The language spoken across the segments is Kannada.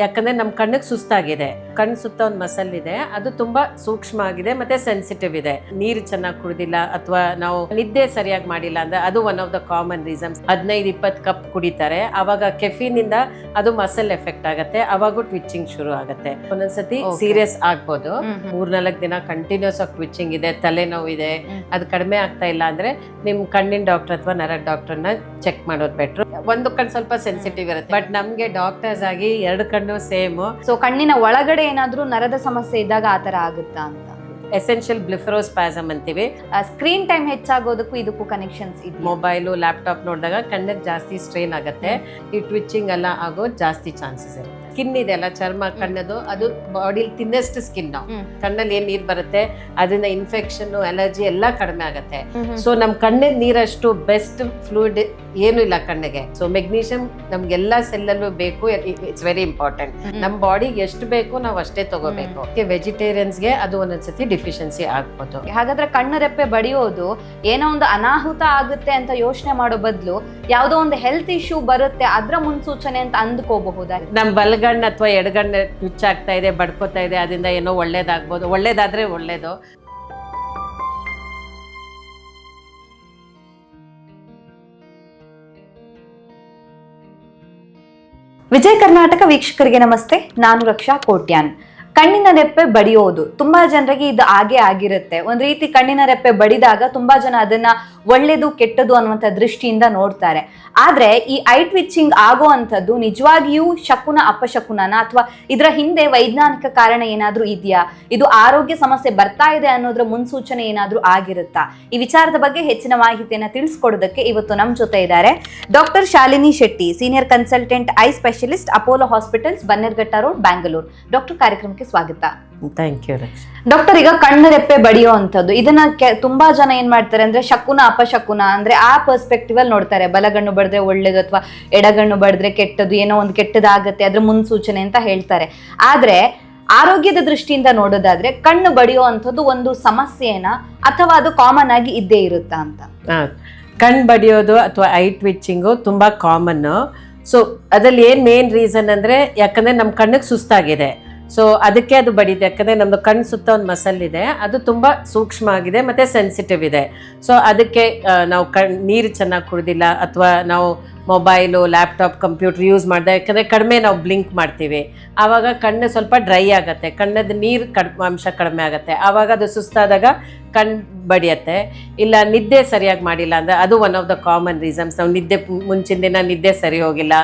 ಯಾಕಂದ್ರೆ ನಮ್ಮ ಕಣ್ಣಿಗೆ ಸುಸ್ತಾಗಿದೆ. ಕಣ್ಣು ಸುತ್ತ ಒಂದು ಮಸಲ್ ಇದೆ. ಅದು ತುಂಬಾ ಸೂಕ್ಷ್ಮ ಆಗಿದೆ ಮತ್ತೆ ಸೆನ್ಸಿಟಿವ್ ಇದೆ. ನೀರು ಚೆನ್ನಾಗಿ ಕುಡಿದಿಲ್ಲ ಅಥವಾ ನಾವು ನಿದ್ದೆ ಸರಿಯಾಗಿ ಮಾಡಿಲ್ಲ ಅಂದ್ರೆ ಅದು one of the common reasons ಹದಿನೈದು ಇಪ್ಪತ್ತು ಕಪ್ ಕುಡಿತಾರೆ. ಅವಾಗ ಕೆಫಿನ್ ಇಂದ ಅದು ಮಸಲ್ ಎಫೆಕ್ಟ್ ಆಗುತ್ತೆ. ಅವಾಗೂ ಟ್ವಿಚಿಂಗ್ ಶುರು ಆಗುತ್ತೆ. ಒಂದೊಂದ್ಸತಿ. ಸೀರಿಯಸ್ ಆಗ್ಬೋದು. ಮೂರ್ನಾಲ್ಕು ದಿನ ಕಂಟಿನ್ಯೂಸ್ ಆಗಿ ಟ್ವಿಚಿಂಗ್ ಇದೆ ತಲೆನೋವು ಇದೆ. ಅದು ಕಡಿಮೆ ಆಗ್ತಾ ಇಲ್ಲ ಅಂದ್ರೆ ನಿಮ್ ಕಣ್ಣಿನ ಡಾಕ್ಟರ್ ಅಥವಾ ನರ ಡಾಕ್ಟರ್ನ ಚೆಕ್ ಮಾಡೋದು ಬೆಟ್ರು ಒಂದು ಕಣ್ ಸ್ವಲ್ಪ ಸೆನ್ಸಿಟಿವ್ ಇರುತ್ತೆ. ಬಟ್ ನಮ್ಗೆ ಡಾಕ್ಟರ್ಸ್ ಆಗಿ ಎರಡು ಕಣ್ಣು ಸೇಮ್. ಸೊ ಕಣ್ಣಿನ ಒಳಗಡೆ ಏನಾದ್ರೂ ನರದ ಸಮಸ್ಯೆ ಇದ್ದಾಗ ಆ ತರ ಆಗುತ್ತಾ ಅಂತ. ಎಸೆನ್ಷಿಯಲ್ ಬ್ಲಿಫರೋಸ್ಪಾಸಮ್ ಅಂತೀವಿ. ಸ್ಕ್ರೀನ್ ಟೈಮ್ ಹೆಚ್ಚಾಗೋದಕ್ಕೂ ಇದಕ್ಕೂ ಕನೆಕ್ಷನ್ಸ್ ಇದೆ ಮೊಬೈಲು ಲ್ಯಾಪ್ಟಾಪ್ ನೋಡಿದಾಗ ಕಣ್ಣಿಗೆ ಜಾಸ್ತಿ ಸ್ಟ್ರೈನ್ ಆಗುತ್ತೆ. ಈ ಟ್ವಿಚಿಂಗ್ ಎಲ್ಲ ಆಗೋ ಜಾಸ್ತಿ ಚಾನ್ಸಸ್ ಇರುತ್ತೆ. ಸ್ಕಿನ್ ಇದೆ ಅಲ್ಲ ಚರ್ಮ ಕಣ್ಣದು ಅದು ಬಾಡಿಲಿ ತಿನ್ನಷ್ಟು ಸ್ಕಿನ್ ಕಣ್ಣಲ್ಲಿ ಏನ್ ನೀರ್ ಬರುತ್ತೆ? ಅದರಿಂದ ಇನ್ಫೆಕ್ಷನ್ ಅಲರ್ಜಿ ಎಲ್ಲ ಕಡಿಮೆ ಆಗುತ್ತೆ. ಸೊ ನಮ್ ಕಣ್ಣಿನ ನೀರಷ್ಟು ಬೆಸ್ಟ್ ಫ್ಲೂಯಿಡ್ ಏನು ಇಲ್ಲ ಕಣ್ಣಿಗೆ. ಸೊ ಮೆಗ್ನೀಷಿಯಂ ನಮ್ಗೆಲ್ಲ ಸೆಲ್ಲಲ್ಲೂ ಬೇಕು ಇಟ್ಸ್ ವೆರಿ ಇಂಪಾರ್ಟೆಂಟ್ ನಮ್ ಬಾಡಿಗೆ ಎಷ್ಟು ಬೇಕು ನಾವು ಅಷ್ಟೇ ತಗೋಬೇಕು. ವೆಜಿಟೇರಿಯನ್ಸ್ಗೆ ಅದು ಒಂದೊಂದ್ಸತಿ ಡಿಫಿಷಿಯನ್ಸಿ ಆಗ್ಬೋದು. ಹಾಗಾದ್ರೆ ಕಣ್ಣು ರೆಪ್ಪೆ ಬಡಿಯೋದು ಏನೋ ಒಂದು ಅನಾಹುತ ಆಗುತ್ತೆ ಅಂತ ಯೋಚನೆ ಮಾಡೋ ಬದಲು ಯಾವುದೋ ಒಂದು ಹೆಲ್ತ್ ಇಶ್ಯೂ ಬರುತ್ತೆ ಅದ್ರ ಮುನ್ಸೂಚನೆ ಅಂತ ಅಂದ್ಕೋಬಹುದಾ? ನಮ್ ಬಲಗಣ್ಣು ಅಥವಾ ಎಡಗಣ್ಣು ಆಗ್ತಾ ಇದೆ, ಬಡ್ಕೋತಾ ಇದೆ, ಅದರಿಂದ ಏನೋ ಒಳ್ಳೇದಾಗ್ಬೋದು. ಒಳ್ಳೇದಾದ್ರೆ ಒಳ್ಳೇದು. ವಿಜಯ ಕರ್ನಾಟಕ ವೀಕ್ಷಕರಿಗೆ ನಮಸ್ತೆ. ನಾನು ರಕ್ಷಾ ಕೋಟ್ಯಾನ್. ಕಣ್ಣಿನ ರೆಪ್ಪೆ ಬಡಿಯೋದು. ತುಂಬಾ ಜನರಿಗೆ ಇದು ಹಾಗೆ ಆಗಿರುತ್ತೆ. ಒಂದ್ ರೀತಿ ಕಣ್ಣಿನ ರೆಪ್ಪೆ ಬಡಿದಾಗ ತುಂಬಾ ಜನ ಅದನ್ನ ಒಳ್ಳೇದು, ಕೆಟ್ಟದು ಅನ್ನುವಂತ ದೃಷ್ಟಿಯಿಂದ ನೋಡ್ತಾರೆ. ಆದ್ರೆ ಈ ಐ ಟ್ವಿಚಿಂಗ್ ಆಗೋ ಅಂಥದ್ದು ನಿಜವಾಗಿಯೂ ಶಕುನ, ಅಪಶಕುನನ ಅಥವಾ ಇದರ ಹಿಂದೆ ವೈಜ್ಞಾನಿಕ ಕಾರಣ ಏನಾದ್ರೂ ಇದೆಯಾ? ಇದು ಆರೋಗ್ಯ ಸಮಸ್ಯೆ ಬರ್ತಾ ಇದೆ ಅನ್ನೋದ್ರ ಮುನ್ಸೂಚನೆ ಏನಾದ್ರೂ ಆಗಿರುತ್ತಾ? ಈ ವಿಚಾರದ ಬಗ್ಗೆ ಹೆಚ್ಚಿನ ಮಾಹಿತಿಯನ್ನ ತಿಳಿಸ್ಕೊಡೋದಕ್ಕೆ ಇವತ್ತು ನಮ್ಮ ಜೊತೆ ಇದ್ದಾರೆ doctor Shalini Shetty, senior consultant, eye specialist, Apollo Hospitals, Bannerghatta road, Bangalore. Doctor ಕಾರ್ಯಕ್ರಮಕ್ಕೆ ಸ್ವಾಗತ. ಥ್ಯಾಂಕ್ ಯು ಡಾಕ್ಟರ್ ಈಗ ಕಣ್ಣು ರೆಪ್ಪೆ ಬಡಿಯೋ ಅಂತದ್ದು ಇದನ್ನ ತುಂಬಾ ಜನ ಏನ್ ಮಾಡ್ತಾರೆ ಅಂದ್ರೆ ಶಕುನ ಅಪಶಕುನ ಅಂದ್ರೆ ಆ ಪರ್ಸ್ಪೆಕ್ಟಿವ್ ಅಲ್ಲಿ ನೋಡ್ತಾರೆ. ಬಲಗಣ್ಣು ಬಡಿದ್ರೆ ಒಳ್ಳೇದು ಅಥವಾ ಎಡಗಣ್ಣು ಬಡದ್ರೆ ಕೆಟ್ಟದ್ದು ಏನೋ ಒಂದು ಕೆಟ್ಟದಾಗತ್ತೆ ಅದ್ರ ಮುನ್ಸೂಚನೆ ಅಂತ ಹೇಳ್ತಾರೆ. ಆದ್ರೆ ಆರೋಗ್ಯದ ದೃಷ್ಟಿಯಿಂದ ನೋಡೋದಾದ್ರೆ ಕಣ್ಣು ಬಡಿಯೋ ಅಂಥದ್ದು ಒಂದು ಸಮಸ್ಯೆನ ಅಥವಾ ಅದು ಕಾಮನ್ ಆಗಿ ಇದ್ದೇ ಇರುತ್ತಾ ಅಂತ? ಕಣ್ ಬಡಿಯೋದು ಅಥವಾ ಐ ಟ್ವಿಚಿಂಗು ತುಂಬಾ ಕಾಮನ್ನು ಸೊ ಅದ್ರಲ್ಲಿ ಏನ್ ಮೇನ್ ರೀಸನ್ ಅಂದ್ರೆ ಯಾಕಂದ್ರೆ ನಮ್ಮ ಕಣ್ಣಿಗೆ ಸುಸ್ತಾಗಿದೆ. ಸೊ ಅದಕ್ಕೆ ಅದು ಬಡಿದೆ ಯಾಕಂದರೆ ನಮ್ಮದು ಕಣ್ಣು ಸುತ್ತ ಒಂದು ಮಸಲ್ ಇದೆ. ಅದು ತುಂಬ ಸೂಕ್ಷ್ಮ ಆಗಿದೆ ಮತ್ತು ಸೆನ್ಸಿಟಿವ್ ಇದೆ. ಸೊ ಅದಕ್ಕೆ ನಾವು ಕಣ್, ನೀರು ಚೆನ್ನಾಗಿ ಕುಡಿದಿಲ್ಲ ಅಥವಾ ನಾವು ಮೊಬೈಲು ಲ್ಯಾಪ್ಟಾಪ್ ಕಂಪ್ಯೂಟರ್ ಯೂಸ್ ಮಾಡಿದೆ ಯಾಕಂದರೆ ಕಡಿಮೆ ನಾವು ಬ್ಲಿಂಕ್ ಮಾಡ್ತೀವಿ. ಆವಾಗ ಕಣ್ಣು ಸ್ವಲ್ಪ ಡ್ರೈ ಆಗುತ್ತೆ. ಕಣ್ಣದ ನೀರು ಕಡ್ ಅಂಶ ಕಡಿಮೆ ಆಗುತ್ತೆ. ಆವಾಗ ಅದು ಸುಸ್ತಾದಾಗ ಕಣ್ ಬಡಿಯತ್ತೆ ಇಲ್ಲ, ನಿದ್ದೆ ಸರಿಯಾಗಿ ಮಾಡಿಲ್ಲ ಅಂದರೆ ಅದು one of the common reasons ನಾವು ನಿದ್ದೆ ಮುಂಚಿನ ದಿನ ನಿದ್ದೆ ಸರಿ ಹೋಗಿಲ್ಲ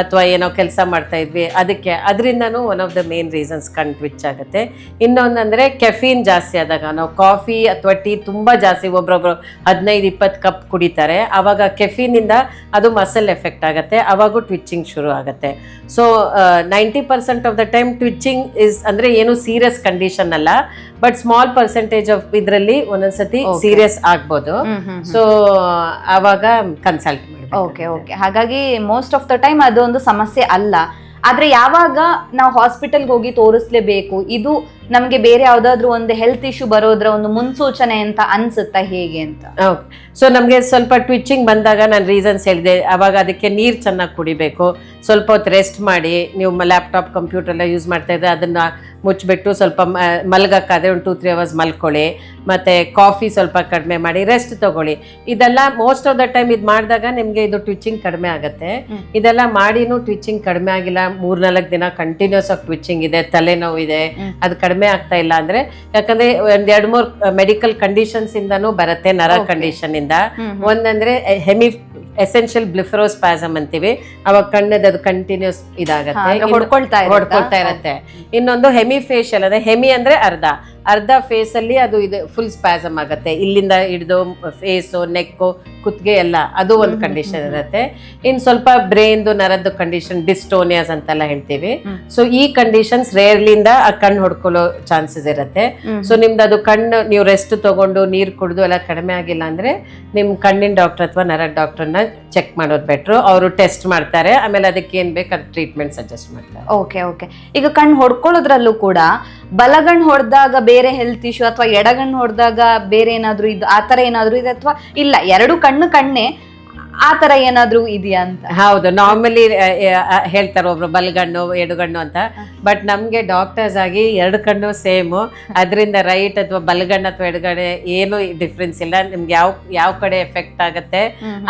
ಅಥವಾ ಏನೋ ಕೆಲಸ ಮಾಡ್ತಾ ಇದ್ವಿ, ಅದಕ್ಕೆ ಅದರಿಂದನೂ one of the main reasons ಕಣ್ ಟ್ವಿಚ್ ಆಗುತ್ತೆ. ಇನ್ನೊಂದಂದರೆ ಕೆಫೀನ್ ಜಾಸ್ತಿ ಆದಾಗ, ನಾವು ಕಾಫಿ ಅಥವಾ ಟೀ ತುಂಬ ಜಾಸ್ತಿ, ಒಬ್ರೊಬ್ರು ಹದಿನೈದು, ಇಪ್ಪತ್ತು ಕಪ್ ಕುಡಿತಾರೆ. ಆವಾಗ ಕೆಫೀನಿಂದ ಅದು ಮಸಲ್ ಎಫೆಕ್ಟ್ ಆಗುತ್ತೆ ಆವಾಗೂ ಟ್ವಿಚಿಂಗ್ ಶುರು ಆಗುತ್ತೆ. So ninety percent of the time twitching is ಅಂದರೆ ಏನು ಸೀರಿಯಸ್ ಕಂಡೀಷನ್ ಅಲ್ಲ ಬಟ್ ಸ್ಮಾಲ್ ಪರ್ಸೆಂಟೇಜ್ ಆಫ್ ಇದರಲ್ಲಿ ಒಂದೊಂದ್ಸತಿ. ಸೀರಿಯಸ್ ಆಗ್ಬೋದು. ಸೊ ಆವಾಗ ಕನ್ಸಲ್ಟ್ ಓಕೆ ಓಕೆ ಹಾಗಾಗಿ ಮೋಸ್ಟ್ ಆಫ್ ದ ಟೈಮ್ ಅದೊಂದು ಸಮಸ್ಯೆ ಅಲ್ಲ. ಆದ್ರೆ ಯಾವಾಗ ನಾವು ಹಾಸ್ಪಿಟಲ್ಗೆ ಹೋಗಿ ತೋರಿಸ್ಲೇಬೇಕು ಇದು ನಮಗೆ ಬೇರೆ ಯಾವ್ದಾದ್ರು ಒಂದು ಹೆಲ್ತ್ ಇಶ್ಯೂ ಬರೋದ್ರ ಒಂದು ಮುನ್ಸೂಚನೆ ಅಂತ ಅನ್ಸುತ್ತಾ ಹೇಗೆ ಅಂತ? ಸೊ ನಮಗೆ ಸ್ವಲ್ಪ ಟ್ವಿಚಿಂಗ್ ಬಂದಾಗ ನಾನು ರೀಸನ್ಸ್ ಹೇಳಿದೆ. ಅವಾಗ ಅದಕ್ಕೆ ನೀರು ಚೆನ್ನಾಗಿ ಕುಡಿಬೇಕು. ಸ್ವಲ್ಪ ಹೊತ್ತು ರೆಸ್ಟ್ ಮಾಡಿ ನೀವು ಲ್ಯಾಪ್ಟಾಪ್ ಕಂಪ್ಯೂಟರ್ ಎಲ್ಲ ಯೂಸ್ ಮಾಡ್ತಾ ಇದ್ರೆ ಅದನ್ನ ಮುಚ್ಚಿಬಿಟ್ಟು ಸ್ವಲ್ಪ ಮಲ್ಗಕ್ಕಾದ್ರೆ ಒಂದು ಟೂ ತ್ರೀ ಅವರ್ಸ್ ಮಲ್ಕೊಳ್ಳಿ. ಮತ್ತೆ ಕಾಫಿ ಸ್ವಲ್ಪ ಕಡಿಮೆ ಮಾಡಿ ರೆಸ್ಟ್ ತಗೊಳ್ಳಿ. ಇದೆಲ್ಲ ಮೋಸ್ಟ್ ಆಫ್ ದ ಟೈಮ್ ಇದು ಮಾಡಿದಾಗ ನಿಮಗೆ ಇದು ಟ್ವಿಚಿಂಗ್ ಕಡಿಮೆ ಆಗುತ್ತೆ. ಇದೆಲ್ಲ ಮಾಡಿನೂ ಟ್ವಿಚಿಂಗ್ ಕಡಿಮೆ ಆಗಿಲ್ಲ. ಮೂರ್ನಾಲ್ಕು ದಿನ ಕಂಟಿನ್ಯೂಸ್ ಆಗಿ ಟ್ವಿಚಿಂಗ್ ಇದೆ ತಲೆನೋವು ಇದೆ. ಅದು ಕಡಿಮೆ ಆಗ್ತಾ ಇಲ್ಲ ಅಂದ್ರೆ ಯಾಕಂದ್ರೆ ಒಂದ್ ಎರಡ್ ಮೂರ್ ಮೆಡಿಕಲ್ ಕಂಡೀಷನ್ಸ್ ಇಂದಾನು ಬರುತ್ತೆ ನರ ಕಂಡೀಷನ್ ಇಂದ. ಒಂದಂದ್ರೆ ಹೆಮಿ. ಎಸೆನ್ಷಿಯಲ್ ಬ್ಲಿಫರೋಸ್ಪಾಸಮ್ ಅಂತೀವಿ. ಅವಾಗ ಕಣ್ಣದ ಅದು ಕಂಟಿನ್ಯೂಸ್ ಇದಾಗತ್ತೆ. ಹೊಡ್ಕೊಳ್ತಾ ಹೊಡ್ಕೊಳ್ತಾ ಇರತ್ತೆ. ಇನ್ನೊಂದು ಹೆಮಿ ಫೇಶಿಯಲ್ ಅಂದ್ರೆ ಹೆಮಿ ಅಂದ್ರೆ ಅರ್ಧ. ಅರ್ಧ ಫೇಸ್ ಅಲ್ಲಿ ಅದು ಇದು ಫುಲ್ ಸ್ಪ್ಯಾಸಮ್ ಆಗುತ್ತೆ. ಇಲ್ಲಿಂದ ಹಿಡಿದು ಫೇಸು ನೆಕ್ಕು ಕುತ್ತಿಗೆ ಎಲ್ಲ ಅದು ಒಂದು ಕಂಡೀಷನ್. ಇರುತ್ತೆ. ಇನ್ನು ಸ್ವಲ್ಪ ಬ್ರೈನ್ದು ನರದ್ದು ಕಂಡೀಷನ್ ಡಿಸ್ಟೋನಿಯಾಸ್ ಅಂತೆಲ್ಲ ಹೇಳ್ತೀವಿ. ಸೊ ಈ ಕಂಡೀಷನ್ಸ್ ರೇರ್ಲಿಂದ ಆ ಕಣ್ಣು ಹೊಡ್ಕೊಳ್ಳೋ ಚಾನ್ಸಸ್ ಇರುತ್ತೆ. ಸೊ ನಿಮ್ದು ಅದು ಕಣ್ಣು ನೀವು ರೆಸ್ಟ್ ತಗೊಂಡು ನೀರು ಕುಡಿದು ಎಲ್ಲ ಕಡಿಮೆ ಆಗಿಲ್ಲ ಅಂದ್ರೆ ನಿಮ್ಮ ಕಣ್ಣಿನ ಡಾಕ್ಟರ್ ಅಥವಾ ನರ ಡಾಕ್ಟರ್ನ ಚೆಕ್ ಮಾಡೋದು ಬೆಟ್ರು ಅವರು ಟೆಸ್ಟ್ ಮಾಡ್ತಾರೆ. ಆಮೇಲೆ ಅದಕ್ಕೆ ಏನು ಬೇಕು ಅದು ಟ್ರೀಟ್ಮೆಂಟ್ ಸಜೆಸ್ಟ್ ಮಾಡ್ತಾರೆ. ಓಕೆ ಓಕೆ ಈಗ ಕಣ್ಣು ಹೊಡ್ಕೊಳ್ಳೋದ್ರಲ್ಲೂ ಕೂಡ ಬಲಗಣ್ಣು ಹೊಡೆದಾಗ ಬೇರೆ ಹೆಲ್ತ್ ಇಶ್ಯೂ ಅಥವಾ ಎಡಗಣ್ಣು ಹೊಡೆದಾಗ ಬೇರೆ ಏನಾದರೂ ಇದು ಆ ಥರ ಏನಾದರೂ ಇದೆ ಅಥವಾ ಇಲ್ಲ? ಎರಡು ಕಣ್ಣು ಕಣ್ಣೆ ಆ ತರ ಏನಾದ್ರೂ ಇದೆಯಾ ಅಂತ? ಹೌದು ನಾರ್ಮಲಿ ಹೇಳ್ತಾರೆ ಒಬ್ರು ಬಲ್ಗಣ್ಣು ಎಡುಗಣ್ಣು ಅಂತ. ಬಟ್ ನಮ್ಗೆ ಡಾಕ್ಟರ್ಸ್ ಆಗಿ ಎರಡು ಕಣ್ಣು ಸೇಮ್ ಅದರಿಂದ ರೈಟ್ ಅಥವಾ ಬಲ್ಗಣ್ಣು ಅಥವಾ ಎಡಗಡೆ ಏನು ಡಿಫ್ರೆನ್ಸ್ ಇಲ್ಲ. ನಿಮ್ಗೆ ಯಾವ ಯಾವ ಕಡೆ ಎಫೆಕ್ಟ್ ಆಗುತ್ತೆ?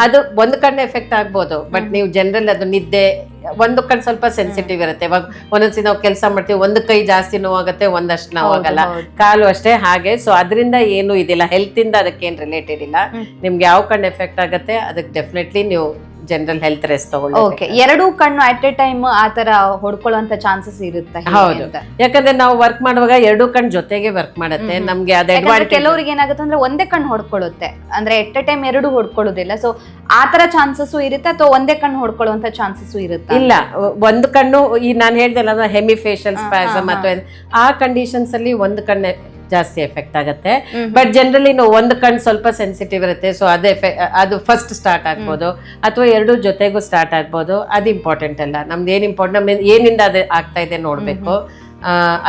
ಅದು ಒಂದು ಕಣ್ಣು ಎಫೆಕ್ಟ್ ಆಗ್ಬೋದು. ಬಟ್ ನೀವು ಜನರಲ್ ಅದು ನಿದ್ದೆ ಒಂದು ಕಣ್ ಸ್ವಲ್ಪ ಸೆನ್ಸಿಟಿವ್ ಇರುತ್ತೆ. ಇವಾಗ ಒಂದೊಂದ್ಸಿ ನಾವು ಕೆಲಸ ಮಾಡ್ತೀವಿ ಒಂದು ಕೈ ಜಾಸ್ತಿ ನೋವಾಗುತ್ತೆ ಒಂದಷ್ಟು ನೋವಾಗಲ್ಲ. ಕಾಲು ಅಷ್ಟೇ ಹಾಗೆ. ಸೊ ಅದರಿಂದ ಏನು ಇದಿಲ್ಲ. ಹೆಲ್ತ್ ಇಂದ ಅದಕ್ಕೇನು ರಿಲೇಟೆಡ್ ಇಲ್ಲ. ನಿಮ್ಗೆ ಯಾವ ಕಣ್ಣು ಎಫೆಕ್ಟ್ ಆಗುತ್ತೆ ಅದಕ್ಕೆ ಡೆಫಿನೆಟ್ಲಿ ನೀವು ಜನರಲ್ ಹೆಲ್ತ್ ರೆಸ್ಟ್ ತಗೊಳ್ಳಿ ಓಕೆ ಎರಡೂ ಕಣ್ಣು ಅಟ್ ಎ ಟೈಮ್ ಆ ತರ ಹೊಡ್ಕೊಳ್ಳುವಂತ ಚಾನ್ಸಸ್ ಇರುತ್ತೆ ಹೌದು. ಯಾಕಂದ್ರೆ ನಾವು ವರ್ಕ್ ಮಾಡುವಾಗ ಎರಡು ಕಣ್ಣು ಜೊತೆಗೆ ವರ್ಕ್ ಮಾಡುತ್ತೆ. ನಮ್ಗೆ ಅದೇ ಕೆಲವ್ರಿಗೆ ಏನಾಗುತ್ತೆ ಅಂದ್ರೆ ಒಂದೇ ಕಣ್ಣು ಹೊಡ್ಕೊಳ್ಳುತ್ತೆ. ಅಂದ್ರೆ ಎಟ್ ಎ ಟೈಮ್ ಎರಡು ಹೊಡ್ಕೊಳ್ಳೋದಿಲ್ಲ. ಸೊ ಆ ತರ ಚಾನ್ಸಸ್ ಇರುತ್ತೆ ಅಥವಾ ಒಂದೇ ಕಣ್ಣು ಹೊಡ್ಕೊಳ್ಳುವಂತ ಚಾನ್ಸಸ್ ಇರುತ್ತೆ? ಇಲ್ಲ ಒಂದು ಕಣ್ಣು ಈ ನಾನು ಹೇಳ್ದಲ್ಲ ಹೆಮಿ ಫೇಶಿಯಲ್ ಸ್ಪ್ಯಾಸಮ್ ಅಥವಾ ಆ ಕಂಡೀಷನ್ಸ್ ಅಲ್ಲಿ ಒಂದು ಕಣ್ಣು ಜಾಸ್ತಿ ಎಫೆಕ್ಟ್ ಆಗುತ್ತೆ. ಬಟ್ ಜನರಲಿ ನಾವು ಒಂದು ಕಣ್ಣು ಸ್ವಲ್ಪ ಸೆನ್ಸಿಟಿವ್ ಇರುತ್ತೆ ಸೊ ಅದು ಅದು ಫಸ್ಟ್ ಸ್ಟಾರ್ಟ್ ಆಗ್ಬೋದು. ಅಥವಾ ಎರಡು ಜೊತೆಗೂ ಸ್ಟಾರ್ಟ್ ಆಗ್ಬೋದು. ಅದು ಇಂಪಾರ್ಟೆಂಟ್ ಅಲ್ಲ. ನಮ್ದು ಏನು ಇಂಪಾರ್ಟೆಂಟ್ ನಮ್ದು ಏನಿಂದ ಅದು ಆಗ್ತಾ ಇದೆ ನೋಡಬೇಕು.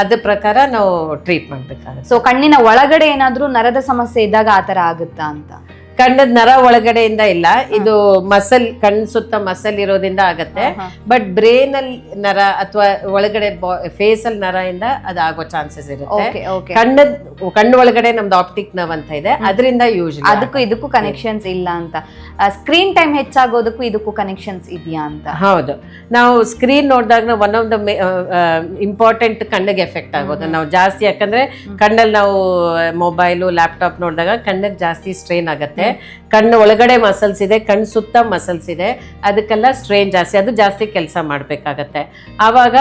ಅದ್ರ ಪ್ರಕಾರ ನಾವು ಟ್ರೀಟ್ ಮಾಡ್ಬೇಕಾಗುತ್ತೆ. ಸೊ ಕಣ್ಣಿನ ಒಳಗಡೆ ಏನಾದರೂ ನರದ ಸಮಸ್ಯೆ ಇದ್ದಾಗ ಆ ಥರ ಆಗುತ್ತಾ ಅಂತ? ಕಣ್ಣದ ನರ ಒಳಗಡೆಯಿಂದ ಇಲ್ಲ. ಇದು ಮಸಲ್ ಕಣ್ ಸುತ್ತ ಮಸಲ್ ಇರೋದ್ರಿಂದ ಆಗತ್ತೆ. ಬಟ್ ಬ್ರೇನ್ ಅಲ್ಲಿ ನರ ಅಥವಾ ಒಳಗಡೆ ಫೇಸ್ ಅಲ್ಲಿ ನರ ಇಂದ ಅದಾಗೋ ಆಗೋ ಚಾನ್ಸಸ್ ಇರುತ್ತೆ ಕಣ್ಣದ್ ಕಣ್ಣು ಒಳಗಡೆ ನಮ್ದು ಆಪ್ಟಿಕ್ ನವ್ ಅಂತ ಇದೆ. ಅದರಿಂದ ಯೂಸ್ ಅದಕ್ಕೂ ಇದಕ್ಕೂ ಕನೆಕ್ಷನ್ಸ್ ಇಲ್ಲ ಅಂತ. ಸ್ಕ್ರೀನ್ ಟೈಮ್ ಹೆಚ್ಚಾಗೋದಕ್ಕೂ ಇದಕ್ಕೂ ಕನೆಕ್ಷನ್ಸ್ ಇದೆಯಾ ಅಂತ. ಹೌದು. ನಾವು ಸ್ಕ್ರೀನ್ ನೋಡಿದಾಗ ಒನ್ ಆಫ್ ದ ಇಂಪಾರ್ಟೆಂಟ್ ಕಣ್ಣಿಗೆ ಎಫೆಕ್ಟ್ ಆಗೋದು. ನಾವು ಜಾಸ್ತಿ ಯಾಕಂದ್ರೆ ಕಣ್ಣಲ್ಲಿ ನಾವು ಮೊಬೈಲು ಲ್ಯಾಪ್ಟಾಪ್ ನೋಡಿದಾಗ ಕಣ್ಣಿಗೆ ಜಾಸ್ತಿ ಸ್ಟ್ರೈನ್ ಆಗುತ್ತೆ. ಕಣ್ಣು ಒಳಗಡೆ ಮಸಲ್ಸ್ ಇದೆ ಕಣ್ಣು ಸುತ್ತ ಮಸಲ್ಸ್ ಇದೆ. ಅದಕ್ಕೆಲ್ಲ ಸ್ಟ್ರೈನ್ ಜಾಸ್ತಿ. ಅದು ಜಾಸ್ತಿ ಕೆಲಸ ಮಾಡಬೇಕಾಗತ್ತೆ. ಆವಾಗ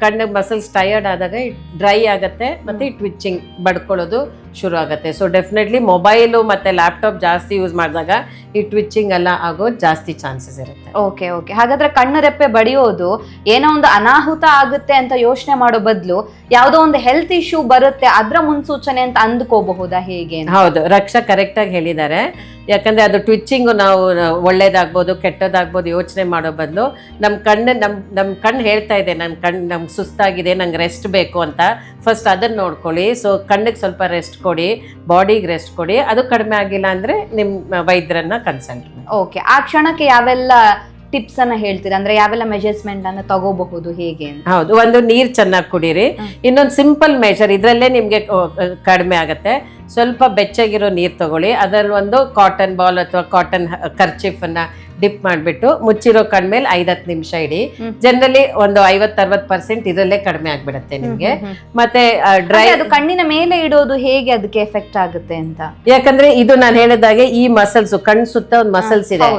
ಕಣ್ಣು ಕಣ್ಣಿಗೆ ಮಸಲ್ಸ್ ಟಯರ್ಡ್ ಆದಾಗ ಡ್ರೈ ಆಗುತ್ತೆ. ಮತ್ತೆ ಟ್ವಿಚ್ಚಿಂಗ್ ಬಡ್ಕೊಳ್ಳೋದು ಶುರು ಆಗುತ್ತೆ. ಸೊ ಡೆಫಿನೆಟ್ಲಿ ಮೊಬೈಲು ಮತ್ತೆ ಲ್ಯಾಪ್ಟಾಪ್ ಜಾಸ್ತಿ ಯೂಸ್ ಮಾಡಿದಾಗ ಈ ಟ್ವಿಚಿಂಗ್ ಎಲ್ಲ ಆಗೋ ಜಾಸ್ತಿ ಚಾನ್ಸಸ್ ಇರುತ್ತೆ. ಓಕೆ ಓಕೆ ಹಾಗಾದ್ರೆ ಕಣ್ಣು ರೆಪ್ಪೆ ಬಡಿಯೋದು ಏನೋ ಒಂದು ಅನಾಹುತ ಆಗುತ್ತೆ ಅಂತ ಯೋಚನೆ ಮಾಡೋ ಬದಲು ಯಾವುದೋ ಒಂದು ಹೆಲ್ತ್ ಇಶ್ಯೂ ಬರುತ್ತೆ ಅದರ ಮುನ್ಸೂಚನೆ ಅಂತ ಅಂದ್ಕೋಬಹುದಾ ಹೇಗೆ? ಹೌದು ರಕ್ಷಾ ಕರೆಕ್ಟಾಗಿ ಹೇಳಿದ್ದಾರೆ. ಯಾಕಂದ್ರೆ ಅದು ಟ್ವಿಚ್ಚಿಂಗು ನಾವು ಒಳ್ಳೇದಾಗ್ಬೋದು ಕೆಟ್ಟದಾಗ್ಬೋದು ಯೋಚನೆ ಮಾಡೋ ಬದಲು ನಮ್ಮ ಕಣ್ಣು ನಮ್ಮ ನಮ್ಮ ಕಣ್ಣು ಹೇಳ್ತಾ ಇದೆ ನನ್ನ ಕಣ್ಣು ನಮ್ಗೆ ಸುಸ್ತಾಗಿದೆ ನಂಗೆ ರೆಸ್ಟ್ ಬೇಕು ಅಂತ. ಫಸ್ಟ್ ಅದನ್ನು ನೋಡ್ಕೊಳ್ಳಿ. ಸೊ ಕಣ್ಣಿಗೆ ಸ್ವಲ್ಪ ರೆಸ್ಟ್ ಕೊಡಿ ಬಾಡಿಗೆ ರೆಸ್ಟ್ ಕೊಡಿ. ಅದು ಕಡಿಮೆ ಆಗಿಲ್ಲ ಅಂದರೆ ನಿಮ್ಮ ವೈದ್ಯರನ್ನು ಕನ್ಸಲ್ಟ್ ಮಾಡಿ. ಓಕೆ ಆ ಕ್ಷಣಕ್ಕೆ ಯಾವೆಲ್ಲ ಟಿಪ್ಸ್ ಅನ್ನ ಹೇಳ್ತೀರಾ? ಅಂದ್ರೆ ಯಾವೆಲ್ಲ ಮೆಜರ್ಸ್ಮೆಂಟ್ ಅನ್ನ ತಗೋಬಹುದು ಹೇಗೆ ಅಂತ? ಹೌದು. ಒಂದು ನೀರು ಚೆನ್ನಾಗಿ ಕುಡೀರಿ. ಇನ್ನೊಂದು ಸಿಂಪಲ್ ಮೆಜರ್ ಇದರಲ್ಲೇ ನಿಮಗೆ ಕಡಿಮೆ ಆಗುತ್ತೆ. ಸ್ವಲ್ಪ ಬೆಚ್ಚಗಿರೋ ನೀರು ತಗೊಳ್ಳಿ. ಅದರಲ್ಲಿ ಒಂದು ಕಾಟನ್ ಬಾಲ್ ಅಥವಾ ಕಾಟನ್ ಕರ್ಚಿಫನ್ನು ಡಿಪ್ ಮಾಡಿಬಿಟ್ಟು ಮುಚ್ಚಿರೋ ಕಣ್ಮೇಲೆ ಐದತ್ತು ನಿಮಿಷ ಇಡಿ. ಜನರಲಿ ಒಂದು ಐವತ್ತರವತ್ತು ಪರ್ಸೆಂಟ್ ಇದರಲ್ಲೇ ಕಡಿಮೆ ಆಗಿಬಿಡುತ್ತೆ ನಿಮಗೆ. ಮತ್ತೆ ಡ್ರೈ ಅದು ಕಣ್ಣಿನ ಮೇಲೆ ಇಡೋದು ಹೇಗೆ ಅದಕ್ಕೆ ಎಫೆಕ್ಟ್ ಆಗುತ್ತೆ ಅಂತ? ಯಾಕಂದ್ರೆ ಇದು ನಾನು ಹೇಳಿದಾಗೆ ಈ ಮಸಲ್ಸ್ ಕಣ್ ಸುತ್ತ ಒಂದು ಮಸಲ್ಸ್ ಇದೆ.